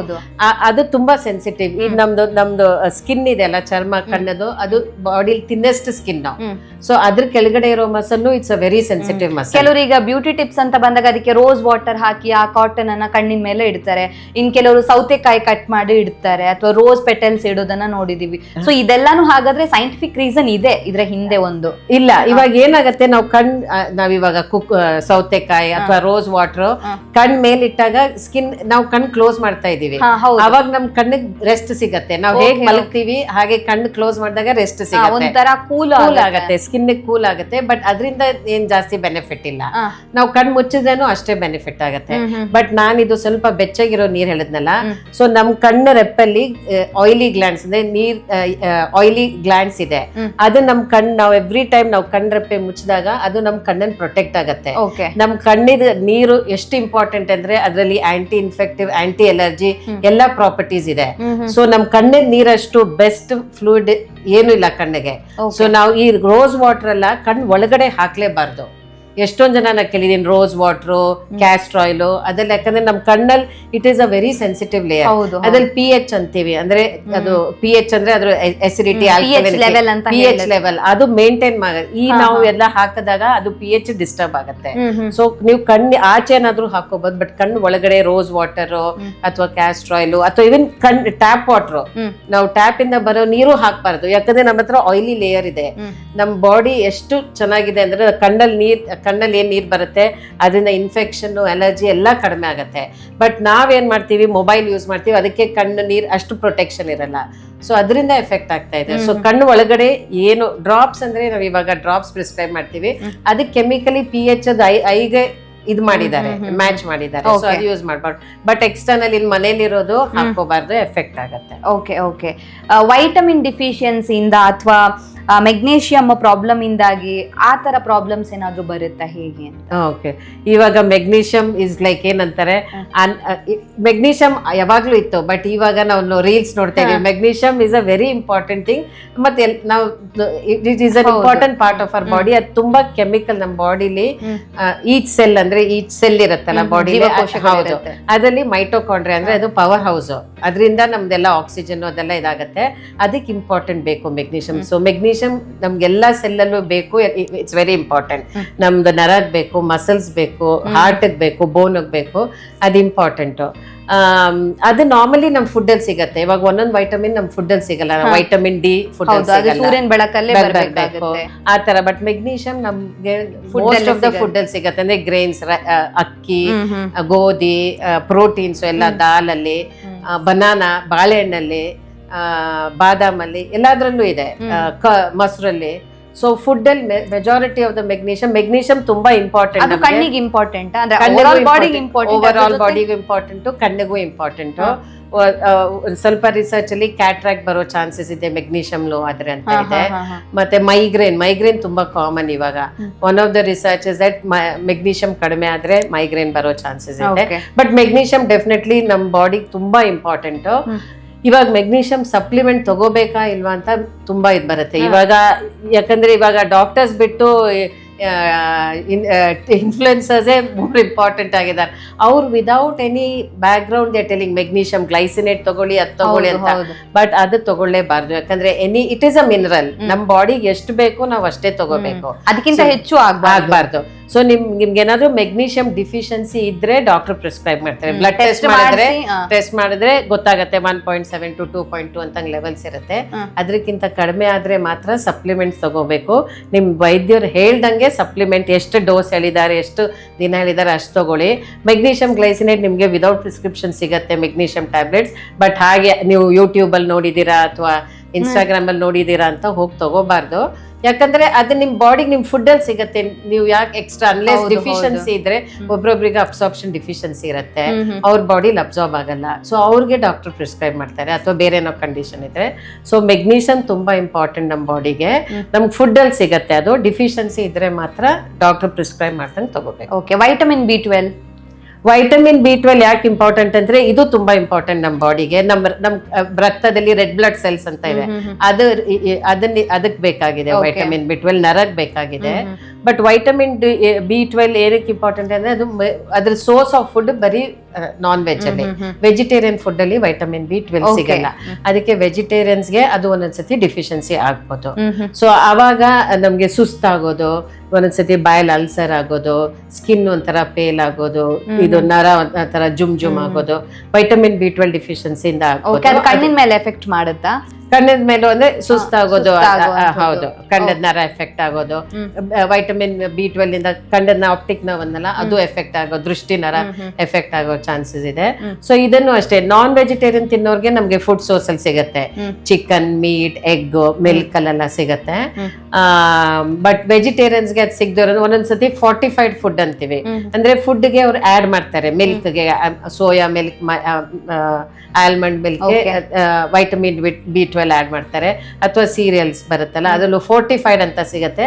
ಅದು ತುಂಬಾ ಸೆನ್ಸಿಟಿವ್ ಇದು ನಮ್ದು ನಮ್ದು ಸ್ಕಿನ್ ಇದೆ ಅಲ್ಲ ಚರ್ಮ ಕಣ್ಣದು ಅದು ಬಾಡಿಲಿ ತಿನ್ನಷ್ಟು ಸ್ಕಿನ್. ಸೊ ಅದ್ರ ಕೆಳಗಡೆ ಇರೋ muscle it's a very sensitive muscle ಕೆಲವರು ಈಗ ಬ್ಯೂಟಿ ಟಿಪ್ಸ್ ಅಂತ ಬಂದಾಗ ಅದಕ್ಕೆ ರೋಸ್ ವಾಟರ್ ಹಾಕಿ ಆ ಕಾಟನ್ ಅನ್ನ ಕಣ್ಣಿನ ಮೇಲೆ ಇಡ್ತಾರೆ. ಇನ್ ಕೆಲವರು ಸೌತೆಕಾಯಿ ಕಟ್ ಮಾಡಿ ಇಡ್ತಾರೆ ಅಥವಾ ರೋಸ್ ಪೆಟಲ್ಸ್ ಇಡೋದನ್ನ ನೋಡಿದೀವಿ. ಸೊ ಇದೆಲ್ಲಾನು ಹಾಗಾದ್ರೆ ಸೈಂಟಿಫಿಕ್ ರೀಸನ್ ಇದೆ ಇದ್ರ ಹಿಂದೆ ಒಂದು. ಇಲ್ಲ ಇವಾಗ ಏನಾಗತ್ತೆ ನಾವು ಕಣ್ ನಾವಿವಾಗ ನಾವ್ ಇವಾಗ ಕುಕ್ ಸೌತೆಕಾಯಿ ಅಥವಾ ರೋಸ್ ವಾಟರ್ ಕಣ್ ಮೇಲಿಟ್ಟಾಗ ಸ್ಕಿನ್ ನಾವು ಕಣ್ ಕ್ಲೋಸ್ ಮಾಡ್ತಾ ಇದೀವಿ. ಅವಾಗ ನಮ್ ಕಣ್ಣಿಗೆ ರೆಸ್ಟ್ ಸಿಗತ್ತೆ. ನಾವು ಹೇಗೆ ಮಲಗ್ತೀವಿ ಹಾಗೆ ಕಣ್ ಕ್ಲೋಸ್ ಮಾಡಿದಾಗ ರೆಸ್ಟ್ ಸಿಗುತ್ತೆ. ಒಂಥರ ಕೂಲ್ ಕೂಲ್ ಆಗತ್ತೆ. ಸ್ಕಿನ್ ಕೂಲ್ ಆಗುತ್ತೆ ಬಟ್ ಅದರಿಂದ ಏನ್ ಜಾಸ್ತಿ ಬೆನಿಫಿಟ್ ಇಲ್ಲ. ಹಾ. ನಾವು ಕಣ್ ಮುಚ್ಚಿದ್ರೇನು ಅಷ್ಟೇ ಬೆನಿಫಿಟ್ ಆಗುತ್ತೆ. ಬಟ್ ನಾನು ಇದು ಸ್ವಲ್ಪ ಬೆಚ್ಚಗಿರೋ ನೀರ್ ಹೇಳಿದ್ನಲ್ಲ. ಸೊ ನಮ್ ಕಣ್ಣು ರೆಪ್ಪಲ್ಲಿ ಆಯಿಲಿ ಗ್ಲ್ಯಾಂಡ್ಸ್ ಅಂದ್ರೆ ನೀರ್ ಆಯಿಲಿ ಗ್ಲ್ಯಾಂಡ್ಸ್ ಇದೆ. ಅದು ನಮ್ ಕಣ್ ನಾವು ಎವ್ರಿ ಟೈಮ್ ನಾವು ಕಣ್ ರೆಪ್ಪೆ ಮುಚ್ಚಿದಾಗ ಅದು ನಮ್ ಕಣ್ಣನ್ ಪ್ರೊಟೆಕ್ಟ್ ಆಗುತ್ತೆ. ನಮ್ ಕಣ್ಣಿದ ನೀರು ಎಷ್ಟು ಇಂಪಾರ್ಟೆಂಟ್ ಅಂದ್ರೆ ಅದರಲ್ಲಿ ಆಂಟಿ ಇನ್ಫೆಕ್ಟಿವ್ ಆಂಟಿ ಎಲರ್ಜಿ. ಎಲ್ಲಾ ಪ್ರಾಪರ್ಟೀಸ್ ಇದೆ. ಸೊ ನಮ್ ಕಣ್ಣಿನ ನೀರಷ್ಟು ಬೆಸ್ಟ್ ಫ್ಲೂಯಿಡ್ ಏನು ಇಲ್ಲ ಕಣ್ಣಿಗೆ. ಸೊ ನಾವು ಈ ರೋಸ್ ವಾಟರ್ ಎಲ್ಲ ಕಣ್ ಒಳಗಡೆ ಹಾಕ್ಲೇಬಾರ್ದು. ಎಷ್ಟೊಂದ್ ಜನ ನಾ ಕೇಳಿದೀನಿ ರೋಸ್ ವಾಟರ್ ಕ್ಯಾಸ್ಟ್ ಆಯಿಲ್ ಅದೆಲ್ಲ ಯಾಕಂದ್ರೆ ನಮ್ ಕಣ್ಣಲ್ಲಿ it is a very sensitive layer ಅದ್ರಲ್ಲಿ ಪಿ ಎಚ್ ಅಂತೀವಿ ಅಂದ್ರೆ ಅದು ಪಿ ಎಚ್ ಅಂದ್ರೆ ಅದ್ರ ಎಸಿಡಿಟಿ ಪಿ ಎಚ್ ಲೆವೆಲ್ ಅದು ಮೇಂಟೈನ್ ಮಾಡ ಈ ನಾವು ಎಲ್ಲ ಹಾಕಿದಾಗ ಅದು ಪಿ ಎಚ್ ಡಿಸ್ಟರ್ಬ್ ಆಗುತ್ತೆ. ಸೊ ನೀವು ಕಣ್ಣು ಆಚೆ ಏನಾದ್ರೂ ಹಾಕೋಬಹುದು ಬಟ್ ಕಣ್ಣು ಒಳಗಡೆ ರೋಸ್ ವಾಟರ್. ಅಥವಾ ಕ್ಯಾಸ್ಟ್ ಆಯಿಲ್ ಅಥವಾ ಇವನ್ ಕಣ್ ಟ್ಯಾಪ್ ವಾಟರ್. ನಾವು ಟ್ಯಾಪ್ ಇಂದ ಬರೋ ನೀರು ಹಾಕ್ಬಾರ್ದು ಯಾಕಂದ್ರೆ ನಮ್ಮ ಹತ್ರ ಆಯಿಲಿ ಲೇಯರ್ ಇದೆ. ನಮ್ಮ ಬಾಡಿ ಎಷ್ಟು ಚೆನ್ನಾಗಿದೆ ಅಂದ್ರೆ ಕಣ್ಣಲ್ಲಿ ನೀರ್ ಕಣ್ಣಲ್ಲಿ ಏನು ನೀರು ಬರುತ್ತೆ ಅದರಿಂದ ಇನ್ಫೆಕ್ಷನ್ ಅಲರ್ಜಿ ಎಲ್ಲ ಕಡಿಮೆ ಆಗುತ್ತೆ. ಬಟ್ ನಾವೇನು ಮಾಡ್ತೀವಿ ಮೊಬೈಲ್ ಯೂಸ್ ಮಾಡ್ತೀವಿ ಅದಕ್ಕೆ ಕಣ್ಣು ನೀರು ಅಷ್ಟು ಪ್ರೊಟೆಕ್ಷನ್ ಇರಲ್ಲ. ಸೊ ಅದರಿಂದ ಎಫೆಕ್ಟ್ ಆಗ್ತಾ ಇದೆ. ಸೊ ಕಣ್ಣು ಒಳಗಡೆ ಏನು ಡ್ರಾಪ್ಸ್ ಅಂದ್ರೆ ನಾವು ಇವಾಗ ಡ್ರಾಪ್ಸ್ ಪ್ರಿಸ್ಕ್ರೈಬ್ ಮಾಡ್ತೀವಿ. ಅದಕ್ಕೆ ಕೆಮಿಕಲಿ ಪಿ ಎಚ್ ಅದು ಐ ಐಗೆ ಇದು ಮಾಡಿದ್ದಾರೆ ಮ್ಯಾಚ್ ಮಾಡಿದ್ದಾರೆ. ಸೊ. ಅದು ಯೂಸ್ ಮಾಡಬಾರ್ದು. ಬಟ್ ಎಕ್ಸ್ಟರ್ನಲ್ ಇಲ್ಲಿ ಮನೇಲಿರೋದು ಹಾಕೋಬಾರ್ದು ಎಫೆಕ್ಟ್ ಆಗುತ್ತೆ. ಓಕೆ ಓಕೆ ವೈಟಮಿನ್ ಡಿಫಿಷಿಯನ್ಸಿಯಿಂದ ಅಥವಾ ಮೆಗ್ನೇಷಿಯಮ್ ಪ್ರಾಬ್ಲಮ್ ಇಂದಾಗಿ ಆ ತರ ಪ್ರಾಬ್ಲಮ್ಸ್ ಏನಾದ್ರು ಬರುತ್ತಾ ಹೇಗೆ ಅಂತ? ಓಕೆ ಇವಾಗ ಮೆಗ್ನೀಷಿಯಂ ಇಸ್ ಲೈಕ್ ಏನಂತಾರೆ? ಮೆಗ್ನೀಷಿಯಂ ಯಾವಾಗ್ಲೂ ಇತ್ತು ಬಟ್ ಇವಾಗ ನಾವು ರೀಲ್ಸ್ ನೋಡ್ತಾ ಇದೀವಿ magnesium is a very important thing ಮತ್ತೆ ನಾವು it is an important part of our body ಅದು ತುಂಬಾ ಕೆಮಿಕಲ್ ನಮ್ಮ ಬಾಡಿಲಿ ಈಚ್ ಸೆಲ್ ಅಂದ್ರೆ ಈಚ್ ಸೆಲ್ ಇರುತ್ತಲ್ಲ ಬಾಡಿ ಹೌದು. ಅದರಲ್ಲಿ ಮೈಟೋಕಾಂಡ್ರಿ ಅಂದ್ರೆ ಅದು ಪವರ್ ಹೌಸ್ ಅದರಿಂದ ನಮ್ದೆಲ್ಲ ಆಕ್ಸಿಜನ್ ಅದೆಲ್ಲ ಇದಾಗುತ್ತೆ. ಅದಕ್ಕೆ ಇಂಪಾರ್ಟೆಂಟ್ ಬೇಕು ಮೆಗ್ನೀಷಿಯಂ ಸೊ ಮೆಗ್ನೀಷಿಯಂ ನಮ್ಗೆಲ್ಲ ಸೆಲ್ಲಲ್ಲೂ ಬೇಕು. It's very important. ನಮ್ದು ನರಗ್ ಬೇಕು ಮಸಲ್ಸ್ ಬೇಕು ಹಾರ್ಟಿಗೆ ಬೇಕು ಬೋನಿಗೆ ಬೇಕು ಅದು ಇಂಪಾರ್ಟೆಂಟು. ಅದು ನಾರ್ಮಲಿ ಫುಡ್ ಅಲ್ಲಿ ಸಿಗತ್ತೆ. ಇವಾಗ ಒಂದೊಂದು ವೈಟಮಿನ್ ಫುಡ್ ಅಲ್ಲಿ ಸಿಗಲ್ಲ. ವೈಟಮಿನ್ ಡಿ ಫುಡ್ ಆ ತರ ಬಟ್ ಮೆಗ್ನೀಷಿಯಂ ನಮ್ಗೆ ಮೋಸ್ಟ್ ಆಫ್ ದ ಫುಡ್ ಅಲ್ಲಿ ಸಿಗತ್ತೆ. ಅಂದ್ರೆ ಗ್ರೇನ್ಸ್ ಅಕ್ಕಿ ಗೋಧಿ ಪ್ರೋಟೀನ್ಸ್ ಎಲ್ಲ ದಾಲಲ್ಲಿ ಬನಾನಾ ಬಾಳೆಹಣ್ಣಲ್ಲಿ ಬಾದಾಮಲ್ಲಿ ಎಲ್ಲಾದ್ರಲ್ಲೂ ಇದೆ. ಕ- ಮೊಸರಲ್ಲಿ. ಸೊ ಫುಡ್ ಅಲ್ಲಿ majority of the magnesium magnesium ತುಂಬಾ ಇಂಪಾರ್ಟೆಂಟ್ ಕಣ್ಣಿಗೆ ಇಂಪಾರ್ಟೆಂಟ್ ಬಾಡಿಗೆ ಇಂಪಾರ್ಟೆಂಟ್ ಓವರ್ ಆಲ್ ಬಾಡಿಗೂ ಇಂಪಾರ್ಟೆಂಟ್ ಕಣ್ಣಿಗೂ ಇಂಪಾರ್ಟೆಂಟ್ ಸ್ವಲ್ಪ ರಿಸರ್ಚ್ ಅಲ್ಲಿ ಕ್ಯಾಟ್ರಾಕ್ ಬರೋ ಚಾನ್ಸಸ್ ಇದೆ ಮೆಗ್ನೀಷಿಯಂ ಲೋ ಆದ್ರೆ ಅಂತ ಇದೆ. ಮತ್ತೆ ಮೈಗ್ರೇನ್ ಮೈಗ್ರೇನ್ ತುಂಬಾ ಕಾಮನ್ ಇವಾಗ. One of the research is that magnesium ಕಡಿಮೆ ಆದ್ರೆ ಮೈಗ್ರೇನ್ ಬರೋ ಚಾನ್ಸಸ್ ಇದೆ. ಬಟ್ ಮೆಗ್ನೀಷಿಯಂ ಡೆಫಿನೆಟ್ಲಿ ನಮ್ಮ ಬಾಡಿಗೆ ತುಂಬಾ ಇಂಪಾರ್ಟೆಂಟ್ ಇವಾಗ ಮೆಗ್ನೀಷಿಯಂ ಸಪ್ಲಿಮೆಂಟ್ ತಗೋಬೇಕಾ ಇಲ್ವಾ ಅಂತ ತುಂಬಾ ಇದು ಬರುತ್ತೆ. ಇವಾಗ ಯಾಕಂದ್ರೆ ಇವಾಗ ಡಾಕ್ಟರ್ಸ್ ಬಿಟ್ಟು ಇನ್ಫ್ಲುಯೆನ್ಸರ್ಸೇ ಮೋರ್ ಇಂಪಾರ್ಟೆಂಟ್ ಆಗಿದ್ದಾರೆ. ಅವ್ರು without any background they telling magnesium glycinate ತಗೊಳ್ಳಿ ಅದು ತಗೊಳ್ಳಿ ಅಂತ. ಬಟ್ ಅದು ತಗೊಳ್ಳೇಬಾರ್ದು. ಯಾಕಂದ್ರೆ any it is a mineral ನಮ್ಮ ಬಾಡಿಗೆ ಎಷ್ಟು ಬೇಕು ನಾವು ಅಷ್ಟೇ ತಗೋಬೇಕು. ಅದಕ್ಕಿಂತ ಹೆಚ್ಚು ಆಗ್ಬಾರ್ದು. ಆಗ್ಬಾರ್ದು. ಸೊ ನಿಮ್ ನಿಮ್ಗೆ ಏನಾದ್ರು ಮೆಗ್ನೀಷಿಯಂ ಡಿಫಿಷಿಯನ್ಸಿ ಇದ್ರೆ ಡಾಕ್ಟರ್ ಪ್ರಿಸ್ಕ್ರೈಬ್ ಮಾಡ್ತಾರೆ. ಬ್ಲಡ್ ಟೆಸ್ಟ್ ಮಾಡಿದ್ರೆ ಟೆಸ್ಟ್ ಮಾಡಿದ್ರೆ ಗೊತ್ತಾಗುತ್ತೆ one point seven to two point two ಅಂತ ಲೆವೆಲ್ಸ್ ಇರುತ್ತೆ. ಅದಕ್ಕಿಂತ ಕಡಿಮೆ ಆದ್ರೆ ಮಾತ್ರ ಸಪ್ಲಿಮೆಂಟ್ಸ್ ತಗೋಬೇಕು. ನಿಮ್ ವೈದ್ಯರು ಹೇಳ್ದಂಗೆ ಸಪ್ಲಿಮೆಂಟ್ ಎಷ್ಟು ಡೋಸ್ ಹೇಳಿದ್ದಾರೆ ಎಷ್ಟು ದಿನ ಹೇಳಿದ್ದಾರೆ ಅಷ್ಟು ತಗೊಳ್ಳಿ. ಮೆಗ್ನೀಷಿಯಂ ಗ್ಲೈಸಿನೇಟ್ ನಿಮಗೆ ವಿದೌಟ್ ಪ್ರಿಸ್ಕ್ರಿಪ್ಷನ್ ಸಿಗುತ್ತೆ ಮೆಗ್ನೀಷಿಯಂ ಟ್ಯಾಬ್ಲೆಟ್ಸ್ ಬಟ್ ಹಾಗೆ ನೀವು ಯೂಟ್ಯೂಬಲ್ಲಿ ನೋಡಿದ್ದೀರಾ ಅಥವಾ ಇನ್ಸ್ಟಾಗ್ರಾಮಲ್ಲಿ ನೋಡಿದ್ದೀರಾ ಅಂತ ಹೋಗಿ ತಗೋಬಾರ್ದು. ಯಾಕಂದ್ರೆ ಅದು ನಿಮ್ ಬಾಡಿಗೆ ನಿಮ್ ಫುಡ್ ಅಲ್ಲಿ ಸಿಗತ್ತೆ. ನೀವು ಯಾಕೆ ಎಕ್ಸ್ಟ್ರಾ ಅನ್ಲೆಸ್ ಡಿಫಿಶಿಯನ್ಸಿ ಡಿಫಿಷಿಯನ್ಸಿ ಇದ್ರೆ ಒಬ್ರೊಬ್ರಿಗೆ ಅಬ್ಸಾರ್ಪ್ಷನ್ ಡಿಫಿಷಿಯನ್ಸಿ ಇರುತ್ತೆ. ಅವ್ರ ಬಾಡಿಲಿ ಅಬ್ಸಾರ್ಬ್ ಆಗಲ್ಲ. ಸೊ ಅವ್ರಿಗೆ ಡಾಕ್ಟರ್ ಪ್ರಿಸ್ಕ್ರೈಬ್ ಮಾಡ್ತಾರೆ ಅಥವಾ ಬೇರೆ ಏನೋ ಕಂಡೀಷನ್ ಇದ್ರೆ. ಸೊ ಮೆಗ್ನೀಷಿಯನ್ ತುಂಬಾ ಇಂಪಾರ್ಟೆಂಟ್ ನಮ್ಮ ಬಾಡಿಗೆ ನಮ್ಗೆ ಫುಡ್ ಅಲ್ಲಿ ಸಿಗತ್ತೆ. ಅದು ಡಿಫಿಷಿಯನ್ಸಿ ಇದ್ರೆ ಮಾತ್ರ ಡಾಕ್ಟರ್ ಪ್ರಿಸ್ಕ್ರೈಬ್ ಮಾಡ್ತಾನೆ ತಗೋಬೇಕು. Okay vitamin B twelve vitamin B twelve ಯಾಕೆ ಇಂಪಾರ್ಟೆಂಟ್ ಅಂದ್ರೆ ಇದು ತುಂಬಾ ಇಂಪಾರ್ಟೆಂಟ್ ನಮ್ಮ ಬಾಡಿಗೆ ನಮ್ಮ ನಮ್ ರಕ್ತದಲ್ಲಿ ರೆಡ್ ಬ್ಲಡ್ ಸೆಲ್ಸ್ ಅಂತ ಇದೆ ಅದು ಅದನ್ನ ಅದಕ್ಕೆ ಬೇಕಾಗಿದೆ. ವೈಟಮಿನ್ ಬಿ ಟ್ವೆಲ್ ನರಕ್ ಬೇಕಾಗಿದೆ. But vitamin D B twelve ಏನಕ್ಕೆ ಇಂಪಾರ್ಟೆಂಟ್ ಅಂದ್ರೆ ಅದು ಅದ್ರ ಸೋರ್ಸ್ ಆಫ್ ಫುಡ್ ಬರೀ ನಾನ್ ವೆಜ್ ಅಲ್ಲಿ. ವೆಜಿಟೇರಿಯನ್ ಫುಡ್ ಅಲ್ಲಿ ವೈಟಮಿನ್ ಬಿ ಟ್ವೆಲ್. ಸಿಗಲ್ಲ. ಅದಕ್ಕೆ ವೆಜಿಟೇರಿಯನ್ಸ್ಗೆ ಅದು ಒಂದೊಂದ್ಸತಿ ಡಿಫಿಷಿಯನ್ಸಿ ಆಗ್ಬೋದು. ಸೊ ಅವಾಗ ನಮ್ಗೆ ಸುಸ್ತಾಗೋದು ಒಂದೊಂದ್ಸತಿ ಬಾಯಲ್ ಅಲ್ಸರ್ ಆಗೋದು ಸ್ಕಿನ್ ಒಂಥರ ಪೇಲ್ ಆಗೋದು ಇದು ನರ ಒಂಥರ ಜುಮ್ ಜುಮ್ ಆಗೋದು ವೈಟಮಿನ್ ಬಿ ಟ್ವೆಲ್ ಡಿಫಿಷಿಯನ್ಸಿಯಿಂದ ಕಣ್ಣಿನ ಮೇಲೆ ಎಫೆಕ್ಟ್ ಮಾಡುತ್ತಾ? ಕಣ್ಣದ ಮೇಲೆ ಅಂದ್ರೆ ಸುಸ್ತಾಗೋದು ಹೌದು. ಕಣ್ಣದ ನರ ಎಫೆಕ್ಟ್ ಆಗೋದು. ವೈಟಮಿನ್ ಬಿ ಟ್ವೆಲ್ ಇಂದ ಕಣ್ಣದ ಆಪ್ಟಿಕ್ ನೋವನ್ನಲ್ಲ ಅದು ಎಫೆಕ್ಟ್ ಆಗೋ ದೃಷ್ಟಿ ನರ ಎಫೆಕ್ಟ್ ಆಗೋ ಚಾನ್ಸಸ್ ಇದೆ. ಸೊ ಇದನ್ನು ಅಷ್ಟೇ ನಾನ್ ವೆಜಿಟೇರಿಯನ್ ತಿನ್ನೋರ್ಗೆ ನಮ್ಗೆ ಫುಡ್ ಸೋರ್ಸ್ ಅಲ್ಲಿ ಸಿಗತ್ತೆ. ಚಿಕನ್ ಮೀಟ್ ಎಗ್ ಮಿಲ್ಕ್ ಅಲ್ಲೆಲ್ಲ ಸಿಗತ್ತೆ. ಬಟ್ ವೆಜಿಟೇರಿಯನ್ಸ್ಗೆ ಅದು ಸಿಗದಿರೋದು ಒಂದೊಂದ್ಸತಿ ಫಾರ್ಟಿಫೈಡ್ ಫುಡ್ ಅಂತೀವಿ. ಅಂದ್ರೆ ಫುಡ್ಗೆ ಅವ್ರು ಆಡ್ ಮಾಡ್ತಾರೆ. ಮಿಲ್ಕ್ಗೆ soya milk almond milk vitamin B twelve add ಮಾಡ್ತಾರೆ. ಅಥವಾ ಸೀರಿಯಲ್ಸ್ ಬರುತ್ತಲ್ಲ ಅದರಲ್ಲೂ ಫೋರ್ಟಿಫೈಡ್ ಅಂತ ಸಿಗತ್ತೆ.